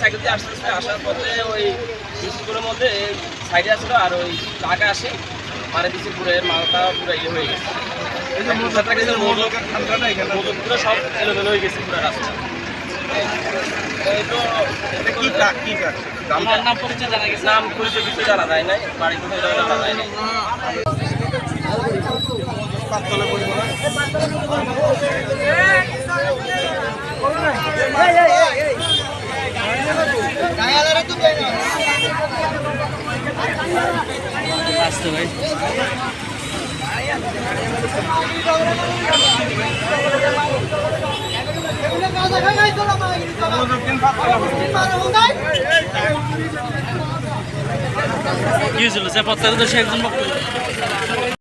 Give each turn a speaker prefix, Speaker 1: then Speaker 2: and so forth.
Speaker 1: Cycle দিয়ে আস্তে আস্তে আসার পথে ওই বিষ্ণুপুরের মধ্যে সাইডে আসলো আর ওই আসে মানে বিষ্ণুপুরের পুরো ইয়ে পুরো সব হয়ে গেছে। পুরো রাস্তা
Speaker 2: নাম পরিচয় জানা
Speaker 1: কিছু জানা যায় নাই বাড়িতে জানা যায় নাই।
Speaker 2: আসতে ভাই কি হয়েছিল? সে পত্তাকে তো সে একজন বক্তব্য